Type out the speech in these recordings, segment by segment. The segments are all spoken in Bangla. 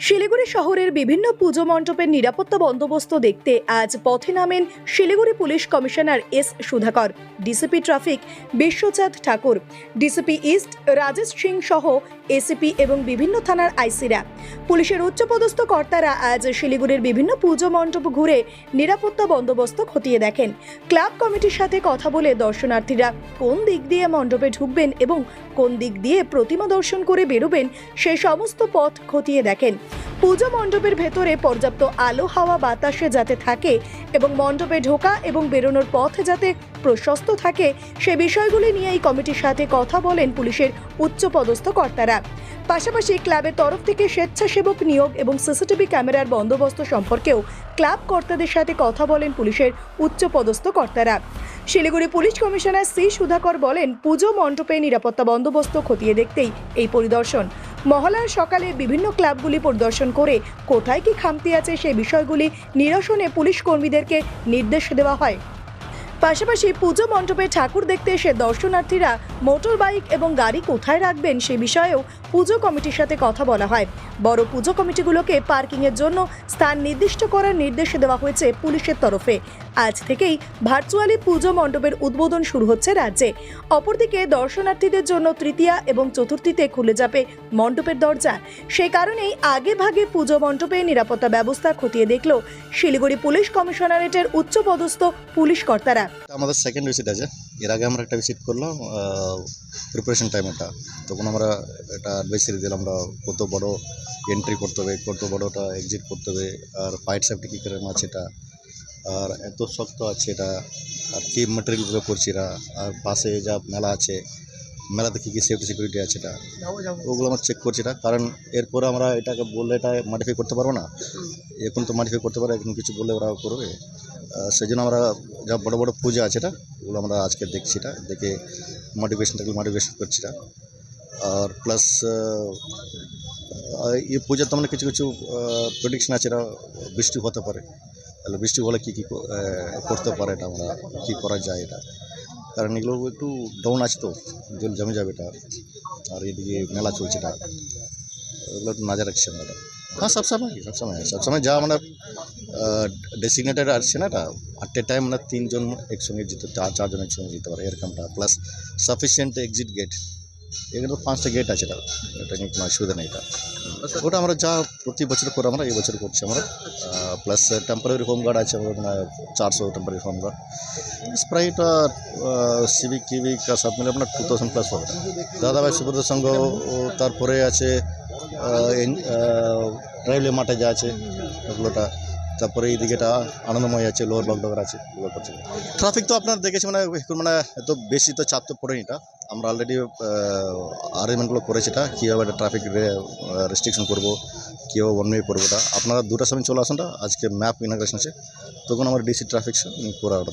শিলিগুড়ি শহরের বিভিন্ন পুজো মণ্ডপের নিরাপত্তা বন্দোবস্ত দেখতে আজ পথে নামেন Siliguri police commissioner S Sudhakar DCP traffic, Bishwachand Thakur DCP east, Rajesh Singh সহ এসিপি এবং বিভিন্ন থানার আইসিরা। পুলিশের উচ্চপদস্থ কর্তারা আজ শিলিগুড়ির বিভিন্ন পুজো মণ্ডপ ঘুরে নিরাপত্তা বন্দোবস্ত খতিয়ে দেখেন। ক্লাব কমিটির সাথে কথা বলে দর্শনার্থীরা কোন দিক দিয়ে মণ্ডপে ঢুকবেন এবং কোন দিক দিয়ে প্রতিমা দর্শন করে বেরোবেন সেই সমস্ত পথ খতিয়ে দেখেন। পুজো মণ্ডপের ভেতরে পর্যাপ্ত আলো, হাওয়া, বাতাসে যাতে থাকে এবং মণ্ডপে ঢোকা এবং বেরোনোর পথ যাতে প্রশস্ত থাকে, সে বিষয়গুলি নিয়ে এই কমিটির সাথে কথা বলেন পুলিশের উচ্চপদস্থ কর্তারা। পাশাপাশি ক্লাবের তরফ থেকে স্বেচ্ছাসেবক নিয়োগ এবং সিসিটিভি ক্যামেরার বন্দোবস্ত সম্পর্কেও ক্লাব কর্তাদের সাথে কথা বলেন পুলিশের উচ্চপদস্থ কর্তারা। Siliguri police commissioner C Sudhakar বলেন, পুজো মণ্ডপে নিরাপত্তা বন্দোবস্ত খতিয়ে দেখতেই এই পরিদর্শন। মহলার সকালে বিভিন্ন ক্লাবগুলি পরিদর্শন করে কোথায় কি খামতি আছে সেই বিষয়গুলি নিরসনে পুলিশ কর্মীদেরকে নির্দেশ দেওয়া হয়। পাশাপাশি পুজো মণ্ডপে ঠাকুর দেখতে এসে দর্শনার্থীরা মোটর বাইক এবং গাড়ি কোথায় রাখবেন সে বিষয়েও পুজো কমিটির সাথে কথা বলা হয়। বড় পুজো কমিটিগুলোকে পার্কিংয়ের জন্য স্থান নির্দিষ্ট করার নির্দেশ দেওয়া হয়েছে পুলিশের তরফে। আজ থেকেই ভার্চুয়ালি পুজো মণ্ডপের উদ্বোধন শুরু হচ্ছে রাজ্যে। অপরদিকে দর্শনার্থীদের জন্য তৃতীয়া এবং চতুর্থীতে খুলে যাবে মণ্ডপের দরজা। সেই কারণেই আগে ভাগে পুজো মণ্ডপে নিরাপত্তা ব্যবস্থা খতিয়ে দেখল শিলিগুড়ি পুলিশ কমিশনারেটের উচ্চপদস্থ পুলিশ কর্তারা। আমাদের সেকেন্ড ভিজিট আছে। এর আগে আমরা একটা ভিজিট করলাম প্রিপারেশন টাইম এটা। তখন আমরা এটা অ্যাডভাইসারি দিলাম আমরা কত বড় এন্ট্রি করতে হবে কত বড়টা এক্সিট করতে হবে আর ফাইট সেফটি কী করে আছে এটা আর এত শক্ত আছে এটা আর কী মেটেরিয়ালগুলো করছি এরা আর পাশে যা মেলা আছে মেলাতে কী কী সেফটি সিকিউরিটি আছে এটা ওগুলো আমরা চেক করছি এটা। কারণ এরপরে আমরা এটাকে বললে এটা মডিফাই করতে পারব না। এখন তো মডিফাই করতে পারে এখন কিছু বললে ওরা করবে। সেই জন্য আমরা যা বড় বড় পূজা আছে এটা, ওগুলো আমরা আজকে দেখছি এটা, দেখে মোটিভেশনটাকে মোটিভেশন করছি না আর প্লাস এই পূজার তো মানে কিছু কিছু প্রেডিকশন আছে এটা, বৃষ্টি হতে পারে। তাহলে বৃষ্টি হলে কী কী করতে পারে এটা আমরা, কী করা যায় এটা? কারণ এগুলো একটু ডাউন আছে তো, জল জমে যাবে এটা। আর এদিকে মেলা চলছে এটা। এগুলো একটু নজর রাখছি আমরা হ্যাঁ সবসময় সবসময় সবসময় যা আমরা ডেসিগনেটেড আসছে না এটা আট এ টাইম মানে তিনজন একসঙ্গে যেতে চার চারজন একসঙ্গে যেতে পারে এরকমটা প্লাস সাফিসিয়েন্ট এক্সিট গেট এখানে তো পাঁচটা গেট আছে এটা এটা নিয়ে কোনো অসুবিধা নেই এটা। ওটা আমরা যা প্রতি বছর করে আমরা এই বছর করছি আমরা। প্লাস টেম্পোরারি হোম গার্ড আছে আমাদের মানে চারশো টেম্পোরারি হোম গার্ড স্প্রাইট আর সিভিক কিভিক আর সব মিলে আপনার টু থাউজেন্ড প্লাস হবে। দাদাভাই সুব্রত সংঘ ও তারপরে আছে রাইলে মাঠে যা আছে ওগুলোটা। তারপরে এই দিকেটা আনন্দময় আছে, লোয়ার বাগডগর আছে ট্রাফিক তো আপনার দেখেছি মানে মানে এত বেশি তো চাপ তো পড়েনি এটা। আমরা অলরেডি অ্যারেঞ্জমেন্টগুলো করেছি এটা, কীভাবে এটা ট্রাফিক রেস্ট্রিকশন করব, কীভাবে ওয়ানওয়ে করব এটা। আপনারা দুটার সময় চলে আসুন আজকে ম্যাপ ইনাগ্রেশন আছে। তখন আমার ডিসি ট্রাফিক পুরো ওটা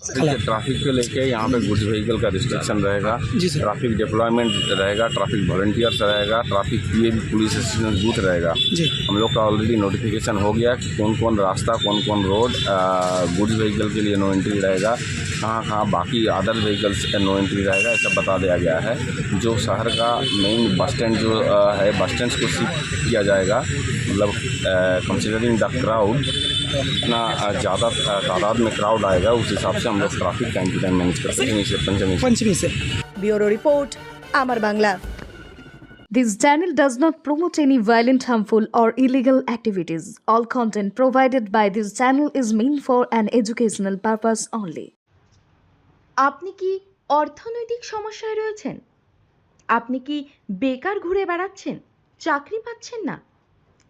ट्रैफ़िक को लेके यहाँ पे गुड्स व्हीकल का रिस्ट्रिक्शन रहेगा ट्रैफ़िक डिप्लॉयमेंट रहेगा ट्रैफ़िक वॉलंटियर्स रहेगा traffic P police assistance booth रहेगा। हम लोग का ऑलरेडी नोटिफिकेशन हो गया कि कौन कौन रास्ता कौन कौन रोड गुड्स व्हीकल के लिए नो एंट्री रहेगा कहाँ कहाँ बाकी अदर व्हीकल्स का नो एंट्री रहेगा ऐसा बता दिया गया है। जो शहर का मेन बस स्टैंड जो है बस स्टैंड को शिफ्ट किया जाएगा मतलब कंसिडरिंग द क्राउड इतना अ, ज़्यादा अ, तादाद में क्राउड आएगा उस हिसाब से हम लोग traffic time to time manage कर सकेंगे इसे पंचमी से। पंचमी से ব্যুরো রিপোর্ট আমার Bangla This channel does not promote any violent, harmful, or illegal activities. All content provided by this channel is meant for an educational purpose only. আপনি কি অর্থনৈতিক সমস্যায় রয়েছেন আপনি কি বেকার ঘুরে বেড়াচ্ছেন চাকরি পাচ্ছেন না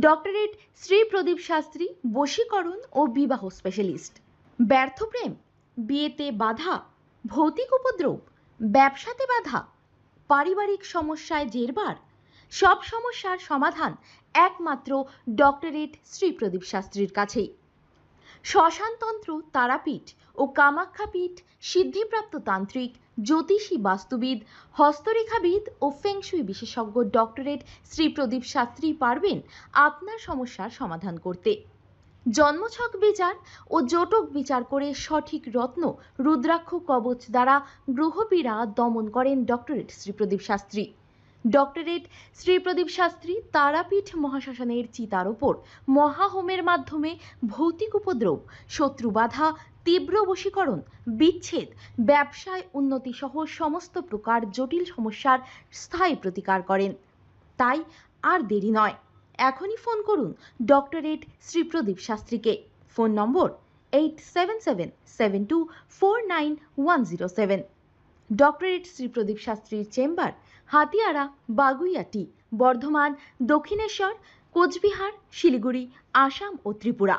ডক্টরেট শ্রী প্রদীপ শাস্ত্রী, বশীকরণ ও বিবাহ স্পেশালিস্ট ব্যর্থ প্রেম, বিয়েতে বাধা, ভৌতিক উপদ্রব, ব্যবসাতে বাধা, পারিবারিক সমস্যায় জেরবার, সব সমস্যার সমাধান একমাত্র ডক্টরেট শ্রী প্রদীপ শাস্ত্রীর কাছেই। শ্মশানতন্ত্র, তারাপীঠ ও কামাখ্যাপীঠ সিদ্ধিপ্রাপ্ত তান্ত্রিক জ্যোতিষী বাস্তুবিদ, হস্তরেখাবিদ ও ফেংশুই বিশেষজ্ঞ ডক্টরেট শ্রী প্রদীপ শাস্ত্রী পারবেন আপনার সমস্যার সমাধান করতে। জন্মছক বিচার ও জটক বিচার করে সঠিক রত্ন রুদ্রাক্ষ কবচ দ্বারা গ্রহপীড়া দমন করেন ডক্টরেট শ্রী প্রদীপ শাস্ত্রী। ডক্টরেট শ্রী প্রদীপ শাস্ত্রী তারাপীঠ মহাশ্মশানের চিতার ওপর মহাহোমের মাধ্যমে ভৌতিক উপদ্রব, শত্রু বাধা তীব্র বশীকরণ, বিচ্ছেদ, ব্যবসায় উন্নতি সহ সমস্ত প্রকার জটিল সমস্যার স্থায়ী প্রতিকার করেন। তাই আর দেরি নয়। এখনই ফোন করুন ডক্টরেট শ্রী প্রদীপ শাস্ত্রীকে। Phone number eight seven seven seven two four nine one zero seven. Doctorate Shri Pradeep শাস্ত্রীর chamber, Hatiara Baguiati Bardhaman, Dakshineswar, Cooch Behar, Siliguri, Assam ও ত্রিপুরা।